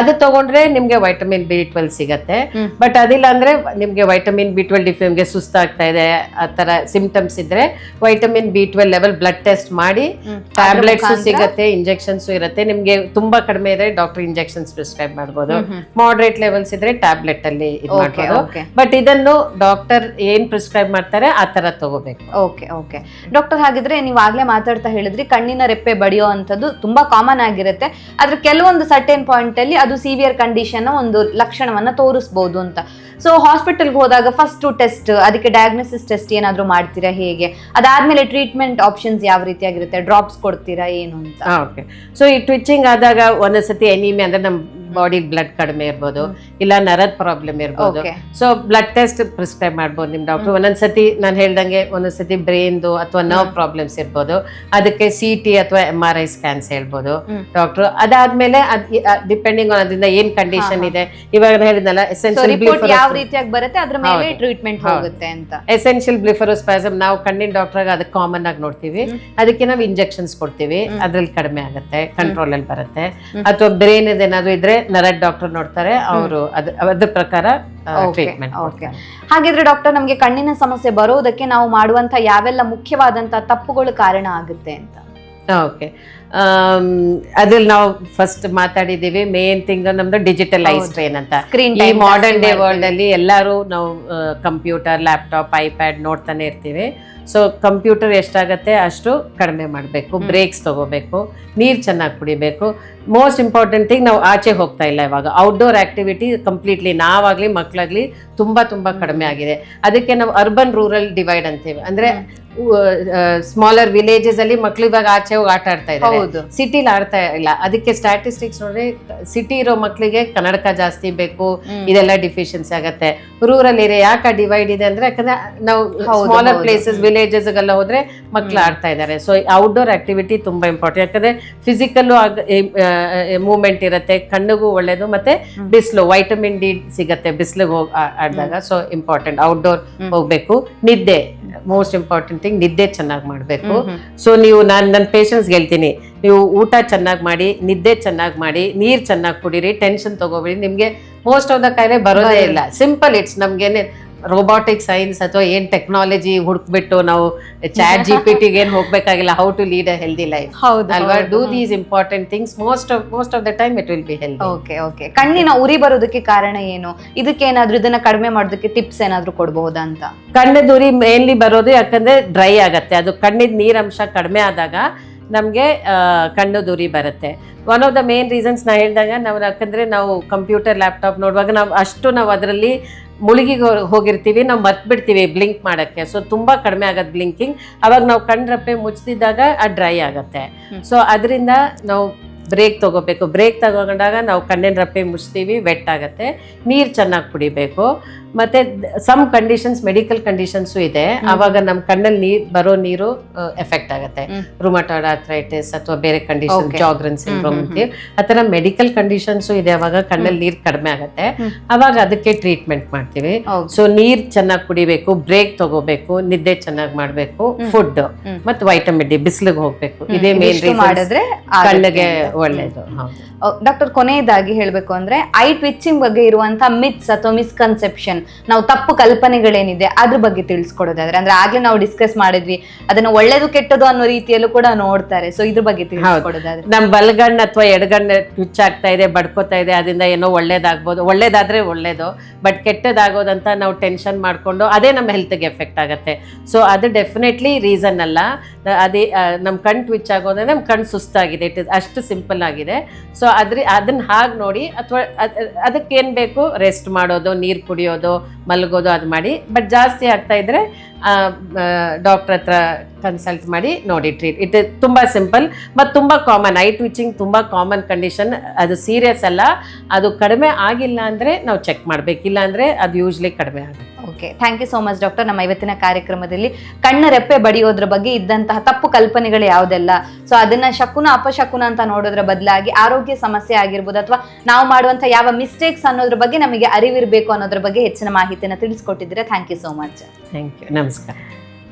ಅದು ತಗೊಂಡ್ರೆ ನಿಮ್ಗೆ ವೈಟಮಿನ್ ಬಿ ಟ್ವೆಲ್ ಸಿಗತ್ತೆ. ಬಟ್ ಅದಿಲ್ಲ ಅಂದ್ರೆ ನಿಮ್ಗೆ ವೈಟಮಿನ್ ಬಿ ಟ್ವೆಲ್ ಡಿಫ್ಯೂಮ್ಗೆ ಸುಸ್ತಾಗ್ತಾ ಇದೆ ಆ ತರ ಸಿಂಪ್ಟಮ್ಸ್ ಇದ್ರೆ vitamin B twelve level blood test ಮಾಡಿ ಟ್ಯಾಬ್ಲೆಟ್ಸ್ ಸಿಗತ್ತೆ ಇಂಜೆಕ್ಷನ್ಸ್ ಇರುತ್ತೆ. ನಿಮ್ಗೆ ತುಂಬಾ ಕಡಿಮೆ ಇದ್ರೆ ಡಾಕ್ಟರ್ ಇಂಜೆಕ್ಷನ್ಸ್ ಪ್ರಿಸ್ಕ್ರೈಬ್ ಮಾಡ್ಬೋದು. ಮಾಡ್ರೇಟ್ ಲೆವೆಲ್ಸ್ ಇದ್ರೆ ಟ್ಯಾಬ್ಲೆಟ್ ಅಲ್ಲಿ ಬಟ್ ಇದನ್ನು ಡಾಕ್ಟರ್ ಏನ್ ಪ್ರಿಸ್ಕ್ರೈಬ್ ಮಾಡ್ತಾರೆ ಆ ತರ ತಗೋಬೇಕು. ಓಕೆ ಓಕೆ ಡಾಕ್ಟರ್ ಹಾಗಿದ್ರೆ ನೀವು ಆಗ್ಲೇ ಮಾತಾಡ್ತಾ ಹೇಳಿದ್ರಿ ಕಣ್ಣಿನ ರೆಪ್ಪೆ ಬಡಿಯೋ ಅಂಥದ್ದು ತುಂಬಾ ಕಾಮನ್ ಆಗಿರುತ್ತೆ. ಆದರೆ ಕೆಲವೊಂದು ಸರ್ಟೇನ್ ಪಾಯಿಂಟ್ ಅಲ್ಲಿ ಅದು ಸಿವಿಯರ್ ಕಂಡೀಷನ್ ಒಂದು ಲಕ್ಷಣವನ್ನ ತೋರಿಸ್ಬೋದು ಅಂತ. ಸೊ ಹಾಸ್ಪಿಟಲ್ಗೆ ಹೋದಾಗ ಫಸ್ಟ್ ಟೆಸ್ಟ್ ಅದಕ್ಕೆ ಡಯಾಗ್ನೋಸಿಸ್ ಟೆಸ್ಟ್ ಏನಾದರೂ ಮಾಡ್ತೀರಾ ಹೇಗೆ? ಅದಾದಮೇಲೆ ಟ್ರೀಟ್ಮೆಂಟ್ ಆಪ್ಷನ್ಸ್ ಯಾವ ರೀತಿಯಾಗಿರುತ್ತೆ? ಡ್ರಾಪ್ಸ್ ಕೊಡ್ತೀರಾ ಏನು ಅಂತ? ಓಕೆ ಸೊ ಈ ಟ್ವಿಚಿಂಗ್ ಆದಾಗ ಒಂದೊಂದ್ಸತಿ ಎನಿಮಿ ಅಂದರೆ ನಮ್ ಬಾಡಿ ಬ್ಲಡ್ ಕಡಿಮೆ ಇರ್ಬೋದು ಇಲ್ಲ ನರದ ಪ್ರಾಬ್ಲಮ್ ಇರ್ಬೋದು. ಸೊ ಬ್ಲಡ್ ಟೆಸ್ಟ್ ಪ್ರಿಸ್ಕ್ರೈಬ್ ಮಾಡ್ಬೋದು ನಿಮ್ ಡಾಕ್ಟರ್ ಒಂದೊಂದ್ಸತಿ ನಾನು ಹೇಳ್ದಂಗೆ ಒಂದೊಂದ್ಸತಿ ಬ್ರೈನ್ದು ಅಥವಾ ನರ್ವ್ ಪ್ರಾಬ್ಲಮ್ಸ್ ಇರ್ಬೋದು ಅದಕ್ಕೆ ಸಿ ಟಿ ಅಥವಾ ಎಂ ಆರ್ ಐ ಸ್ಕ್ಯಾನ್ಸ್ ಹೇಳ್ಬೋದು. ಡಾಕ್ಟರ್ ಅದಾದ್ಮೇಲೆ ಡಿಪೆಂಡಿಂಗ್ ಆನ್ ಅದರಿಂದ ಏನ್ ಕಂಡೀಷನ್. ಇದೆ ಇವಾಗ ಹೇಳಿದ್ನಲ್ಲ ಎಸೆನ್ಷಿಯಲ್ ಯಾವ ರೀತಿಯಾಗಿ ಬರುತ್ತೆ ಅದ್ರ ಮೇಲೆ ಟ್ರೀಟ್ಮೆಂಟ್. ಹೋಗುತ್ತೆ ಅಂತ. ಎಸೆನ್ಷಿಯಲ್ ನಾವು ಕಣ್ಣಿನ ಡಾಕ್ಟರ್ ಅದಕ್ಕೆ ಕಾಮನ್ ಆಗಿ ನೋಡ್ತೀವಿ. ಅದಕ್ಕೆ ನಾವು ಇಂಜೆಕ್ಷನ್ಸ್ ಕೊಡ್ತೀವಿ. ಅದ್ರಲ್ಲಿ ಕಡಿಮೆ ಆಗುತ್ತೆ ಕಂಟ್ರೋಲ್ ಅಲ್ಲಿ ಬರುತ್ತೆ. ಅಥವಾ ಬ್ರೈನ್ ಏನಾದ್ರು ಇದ್ರೆ ನರಡ್ ಡಾಕ್ಟರ್ ನೋಡ್ತಾರೆ ಅವರು ಅದ್ ಅದ್ರ ಪ್ರಕಾರ ಟ್ರೀಟ್ಮೆಂಟ್. ಹಾಗಿದ್ರೆ ಡಾಕ್ಟರ್ ನಮಗೆ ಕಣ್ಣಿನ ಸಮಸ್ಯೆ ಬರೋದಕ್ಕೆ ನಾವು ಮಾಡುವಂತ ಯಾವೆಲ್ಲ ಮುಖ್ಯವಾದಂತ ತಪ್ಪುಗಳು ಕಾರಣ ಆಗುತ್ತೆ ಅಂತ? ಓಕೆ ಅದ್ರಲ್ಲಿ ನಾವು ಫಸ್ಟ್ ಮಾತಾಡಿದ್ದೀವಿ ಮೇನ್ ಥಿಂಗ್ ನಮ್ದು ಡಿಜಿಟಲೈಸ್ ಟ್ರೈನ್. ಅಂತ. ಈ ಮಾಡರ್ನ್ ಡೇ ವರ್ಲ್ಡ್ ಅಲ್ಲಿ ಎಲ್ಲರೂ ನಾವು ಕಂಪ್ಯೂಟರ್ ಲ್ಯಾಪ್ಟಾಪ್ ಐಪ್ಯಾಡ್ ನೋಡ್ತಾನೆ ಇರ್ತೀವಿ. ಸೊ ಕಂಪ್ಯೂಟರ್ ಎಷ್ಟಾಗತ್ತೆ ಅಷ್ಟು ಕಡಿಮೆ ಮಾಡಬೇಕು. ಬ್ರೇಕ್ಸ್ ತಗೋಬೇಕು. ನೀರು ಚೆನ್ನಾಗಿ ಕುಡಿಬೇಕು. ಮೋಸ್ಟ್ ಇಂಪಾರ್ಟೆಂಟ್ ಥಿಂಗ್ ನಾವು ಆಚೆ ಹೋಗ್ತಾ ಇಲ್ಲ ಇವಾಗ. ಔಟ್ಡೋರ್ ಆಕ್ಟಿವಿಟಿ ಕಂಪ್ಲೀಟ್ಲಿ ನಾವಾಗ್ಲಿ ಮಕ್ಕಳಾಗಲಿ ತುಂಬಾ ತುಂಬಾ ಕಡಿಮೆ ಆಗಿದೆ. ಅದಕ್ಕೆ ನಾವು ಅರ್ಬನ್ ರೂರಲ್ ಡಿವೈಡ್ ಅಂತೀವಿ. ಅಂದ್ರೆ ಸ್ಮಾಲರ್ ವಿಲೇಜಸ್ ಅಲ್ಲಿ ಮಕ್ಳು ಇವಾಗ ಆಚೆ ಹೋಗಿ ಆಟ ಆಡ್ತಾ ಇದ್ದಾರೆ. ಹೌದು ಸಿಟಿಲಿ ಆಡ್ತಾ ಇಲ್ಲ ಅದಕ್ಕೆ ಸ್ಟ್ಯಾಟಿಸ್ಟಿಕ್ಸ್ ನೋಡ್ರಿ ಸಿಟಿ ಇರೋ ಮಕ್ಕಳಿಗೆ ಕನ್ನಡಕ ಜಾಸ್ತಿ ಬೇಕು. ಇದೆಲ್ಲ ಡಿಫಿಷಿಯನ್ಸಿ ಆಗತ್ತೆ ರೂರಲ್ ಏರಿಯಾ ಯಾಕೆ ಡಿವೈಡ್ ಇದೆ ಅಂದ್ರೆ ಯಾಕಂದ್ರೆ ನಾವು ಸ್ಮಾಲರ್. ಪ್ಲೇಸಸ್ ವಿಲೇಜಸ್ ಎಲ್ಲ ಹೋದ್ರೆ ಮಕ್ಳು. ಆಡ್ತಾ ಇದ್ದಾರೆ ಸೊ ಔಟ್ಡೋರ್ ಆಕ್ಟಿವಿಟಿ ತುಂಬಾ ಇಂಪಾರ್ಟೆಂಟ್ ಯಾಕಂದ್ರೆ ಫಿಸಿಕಲ್ ಮೂವ್ಮೆಂಟ್ ಇರುತ್ತೆ ಕಣ್ಣಿಗೂ ಒಳ್ಳೇದು ಮತ್ತೆ. ಬಿಸಿಲು ವೈಟಮಿನ್ ಡಿ ಸಿಗತ್ತೆ ಬಿಸಿಲಿಗೆ ಹೋಗಿ ಆಡಿದಾಗ ಸೊ ಇಂಪಾರ್ಟೆಂಟ್ ಔಟ್ಡೋರ್. ಹೋಗ್ಬೇಕು ನಿದ್ದೆ ಮೋಸ್ಟ್ ಇಂಪಾರ್ಟೆಂಟ್ ಥಿಂಗ್ ನಿದ್ದೆ ಚೆನ್ನಾಗಿ ಮಾಡಬೇಕು. ಸೊ ನೀವು ನಾನು ನನ್ನ ಪೇಷಂಟ್ಸ್ಗೆ ಹೇಳ್ತೀನಿ ನೀವು ಊಟ ಚೆನ್ನಾಗಿ ಮಾಡಿ ನಿದ್ದೆ ಚೆನ್ನಾಗಿ ಮಾಡಿ ನೀರು ಚೆನ್ನಾಗಿ ಕುಡೀರಿ ಟೆನ್ಷನ್ ತಗೋಬೇಡಿ ನಿಮಗೆ ಮೋಸ್ಟ್ ಆಫ್ ದ ಕಾಯಿಲೆ ಬರೋದೇ. ಇಲ್ಲ ಸಿಂಪಲ್ ಇಟ್ಸ್ ನಮ್ಗೇನೆ ರೋಬೋಟಿಕ್ ಸೈನ್ಸ್ ಅಥವಾ ಏನ್ ಟೆಕ್ನಾಲಜಿ ಹುಡುಕ್ಬಿಟ್ಟು ನಾವು ಚಾಟ್ ಜಿ ಪಿ ಟಿಗೆ ಏನ್ ಹೋಗ್ಬೇಕಾಗಿಲ್ಲ how to lead a healthy life ಹೌದು ಅಲ್ವಾ. Do these important things most of most of the time it will be healthy okay okay ಕಣ್ಣಿನ ಉರಿ ಬರೋದಕ್ಕೆ ಕಾರಣ ಏನು? ಇದಕ್ಕೆ ಏನಾದ್ರೂ ಇದನ್ನ ಕಡಿಮೆ ಮಾಡೋದಕ್ಕೆ ಟಿಪ್ಸ್ ಏನಾದ್ರೂ ಕೊಡಬಹುದಾ ಅಂತ? ಕಣ್ಣದ ಉರಿ ಮೇನ್ಲಿ ಬರೋದು ಯಾಕಂದ್ರೆ ಡ್ರೈ ಆಗತ್ತೆ. ಅದು ಕಣ್ಣಿದ ನೀರಂಶ ಕಡಿಮೆ ಆದಾಗ ನಮಗೆ ಕಣ್ಣು ದುರಿ ಬರುತ್ತೆ. One of the main reasons ನಾ ಹೇಳಿದಾಗ ನಾವು ಯಾಕಂದ್ರೆ ನಾವು ಕಂಪ್ಯೂಟರ್ ಲ್ಯಾಪ್ಟಾಪ್ ನೋಡುವಾಗ ನಾವು ಅಷ್ಟು ನಾವು ಅದರಲ್ಲಿ ಮುಳುಗಿ ಹೋಗಿರ್ತೀವಿ ನಾವು ಮರ್ತ್ಬಿಡ್ತೀವಿ ಬ್ಲಿಂಕ್ ಮಾಡೋಕ್ಕೆ. ಸೊ ತುಂಬ ಕಡಿಮೆ ಆಗೋದು ಬ್ಲಿಂಕಿಂಗ್ ಅವಾಗ ನಾವು ಕಣ್ರಪ್ಪೆ ಮುಚ್ಚಿದಾಗ ಅದು ಡ್ರೈ ಆಗುತ್ತೆ. ಸೊ ಅದರಿಂದ ನಾವು ಬ್ರೇಕ್ ತಗೋಬೇಕು. ಬ್ರೇಕ್ ತಗೊಂಡಾಗ ನಾವು ಕಣ್ಣಿನ ರಪ್ಪೆ ಮುಚ್ತೀವಿ ವೆಟ್ ಆಗುತ್ತೆ. ನೀರು ಚೆನ್ನಾಗಿ ಕುಡಿಬೇಕು. ಮತ್ತೆ ಸಮ್ ಕಂಡೀಷನ್ಸ್ ಮೆಡಿಕಲ್ ಕಂಡೀಷನ್ಸು ಇದೆ. ಅವಾಗ ನಮ್ಮ ಕಣ್ಣಲ್ಲಿ ನೀರ್ ಬರೋ ನೀರು ಎಫೆಕ್ಟ್ ಆಗುತ್ತೆ. ರುಮಟಾಯ್ಡ್ ಆರ್ಥ್ರೈಟಿಸ್ ಅಥವಾ ಬೇರೆ ಕಂಡೀಷನ್. ಜಾಗ್ರನ್ ಸಿಂಡ್ರೋಮ್ ಅಂತೀವಿ ಆ ಥರ ಮೆಡಿಕಲ್ ಕಂಡೀಷನ್ಸು ಇದೆ ಅವಾಗ ಕಣ್ಣಲ್ಲಿ ನೀರು ಕಡಿಮೆ ಆಗುತ್ತೆ. ಅವಾಗ ಅದಕ್ಕೆ ಟ್ರೀಟ್ಮೆಂಟ್ ಮಾಡ್ತೀವಿ. ಸೊ ನೀರ್ ಚೆನ್ನಾಗಿ ಕುಡಿಬೇಕು ಬ್ರೇಕ್ ತಗೋಬೇಕು ನಿದ್ದೆ ಚೆನ್ನಾಗಿ ಮಾಡಬೇಕು ಫುಡ್. ಮತ್ತೆ ವೈಟಮಿನ್ ಡಿ ಬಿಸಿಲಿಗೆ ಹೋಗ್ಬೇಕು. ಇದೇ ಮೇನ್ ಮಾಡಿದ್ರೆ ಕಣ್ಣಿಗೆ ಅಂತ. ಒಳ್ಳೇದು ಡಾಕ್ಟರ್ ಕೊನೆಯದಾಗಿ ಹೇಳಬೇಕು ಅಂದ್ರೆ ಐ ಟ್ವಿಚಿಂಗ್ ಬಗ್ಗೆ ಇರುವಂತಹ ಮಿತ್ಸ್ ಅಥವಾ ಮಿಸ್ಕನ್ಸೆಪ್ಷನ್ ನಾವು ತಪ್ಪು ಕಲ್ಪನೆಗಳೇನಿದೆ ಅದ್ರ ಬಗ್ಗೆ ತಿಳಿಸ್ಕೊಡೋದಾದ್ರೆ ಅಂದ್ರೆ ಆಗ್ಲೇ ನಾವು ಡಿಸ್ಕಸ್ ಮಾಡಿದ್ವಿ ಅದನ್ನ ಒಳ್ಳೇದು ಕೆಟ್ಟದು ಅನ್ನೋ ರೀತಿಯಲ್ಲೂ ಕೂಡ ನೋಡ್ತಾರೆ. ಸೊ ಇದ್ರ ಬಗ್ಗೆ ತಿಳಿಸ್ಕೊಡೋದಾದ್ರೆ. ನಮ್ ಬಲಗಣ್ಣ ಅಥವಾ ಎಡಗಣ್ಣ ಟ್ವಿಚ್ ಆಗ್ತಾ ಇದೆ ಬಡ್ಕೋತಾ ಇದೆ ಅದರಿಂದ ಏನೋ ಒಳ್ಳೇದಾಗ್ಬೋದು. ಒಳ್ಳೇದಾದ್ರೆ ಒಳ್ಳೇದು ಬಟ್ ಕೆಟ್ಟದಾಗೋದಂತ ನಾವು ಟೆನ್ಷನ್ ಮಾಡಿಕೊಂಡು ಅದೇ ನಮ್ಮ ಹೆಲ್ತ್ಗೆ ಎಫೆಕ್ಟ್ ಆಗುತ್ತೆ. ಸೊ ಅದು ಡೆಫಿನೆಟ್ಲಿ ರೀಸನ್ ಅಲ್ಲ. ಅದೇ ನಮ್ಮ ಕಣ್ ಟ್ವಿಚ್ ಆಗೋದ್ರೆ ನಮ್ಮ ಕಣ್ಣು ಸುಸ್ತಾಗಿದೆ. ಇಟ್ ಇಸ್ ಅಷ್ಟು ಸಿಂಪಲ್ ಆಗಿದೆ. ಸೊ ಅದ್ರ ಅದನ್ನ ಹಾಗೆ ನೋಡಿ ಅಥವಾ ಅದಕ್ಕೆ ಏನು ಬೇಕು? ರೆಸ್ಟ್ ಮಾಡೋದು ನೀರು ಕುಡಿಯೋದು ಮಲಗೋದು ಅದು ಮಾಡಿ. ಬಟ್ ಜಾಸ್ತಿ ಆಗ್ತಾ ಇದ್ರೆ ಡಾಕ್ಟರ್ ಹತ್ರ ಕನ್ಸಲ್ಟ್ ಮಾಡಿ ನೋಡಿ ಟ್ರೀಟ್ ಇಟ್ ತುಂಬ ಸಿಂಪಲ್ ಬಟ್ ತುಂಬ ಕಾಮನ್ ಐ ಟ್ವಿಚಿಂಗ್ ತುಂಬ ಕಾಮನ್ ಕಂಡೀಷನ್ ಅದು ಸೀರಿಯಸ್ ಅಲ್ಲ. ಅದು ಕಡಿಮೆ ಆಗಿಲ್ಲ ಅಂದರೆ ನಾವು ಚೆಕ್ ಮಾಡಬೇಕಿಲ್ಲ ಅಂದರೆ ಅದು ಯೂಶ್ಲಿ ಕಡಿಮೆ ಆಗುತ್ತೆ. Okay thank you so much doctor ನಮ್ಮ ಇವತ್ತಿನ ಕಾರ್ಯಕ್ರಮದಲ್ಲಿ ಕಣ್ಣ ರೆಪ್ಪೆ ಬಡಿಯೋದ್ರ ಬಗ್ಗೆ ಇದ್ದಂತಹ ತಪ್ಪು ಕಲ್ಪನೆಗಳು ಯಾವುದೆಲ್ಲ? ಸೊ ಅದನ್ನ ಶಕುನ, ಅಪಶಕುನ ಅಂತ ನೋಡೋದ್ರ ಬದಲಾಗಿ ಆರೋಗ್ಯ ಸಮಸ್ಯೆ ಆಗಿರ್ಬೋದು ಅಥವಾ ನಾವು ಮಾಡುವಂತ ಯಾವ ಮಿಸ್ಟೇಕ್ಸ್ ಅನ್ನೋದ್ರ ಬಗ್ಗೆ ನಮಗೆ ಅರಿವಿರಬೇಕು ಅನ್ನೋದ್ರ ಬಗ್ಗೆ ಹೆಚ್ಚಿನ ಮಾಹಿತಿನ ತಿಳಿಸ್ಕೊಟ್ಟಿದ್ದೀರಾ. Thank you so much thank you ನಮಸ್ಕಾರ.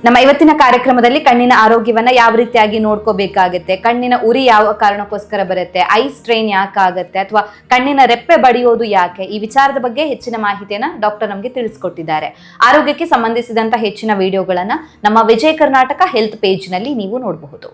ನಮ್ಮ ಇವತ್ತಿನ ಕಾರ್ಯಕ್ರಮದಲ್ಲಿ ಕಣ್ಣಿನ ಆರೋಗ್ಯವನ್ನ ಯಾವ ರೀತಿಯಾಗಿ ನೋಡ್ಕೋಬೇಕಾಗತ್ತೆ ಕಣ್ಣಿನ ಉರಿ ಯಾವ ಕಾರಣಕ್ಕೋಸ್ಕರ ಬರುತ್ತೆ ಐ ಸ್ಟ್ರೈನ್ ಯಾಕೆ ಆಗುತ್ತೆ ಅಥವಾ ಕಣ್ಣಿನ ರೆಪ್ಪೆ ಬಡಿಯೋದು ಯಾಕೆ ಈ ವಿಚಾರದ ಬಗ್ಗೆ ಹೆಚ್ಚಿನ ಮಾಹಿತಿಯನ್ನ ಡಾಕ್ಟರ್ ನಮಗೆ ತಿಳಿಸ್ಕೊಟ್ಟಿದ್ದಾರೆ. ಆರೋಗ್ಯಕ್ಕೆ ಸಂಬಂಧಿಸಿದಂತ ಹೆಚ್ಚಿನ ವಿಡಿಯೋಗಳನ್ನ ನಮ್ಮ ವಿಜಯ ಕರ್ನಾಟಕ ಹೆಲ್ತ್ ಪೇಜ್ನಲ್ಲಿ ನೀವು ನೋಡಬಹುದು.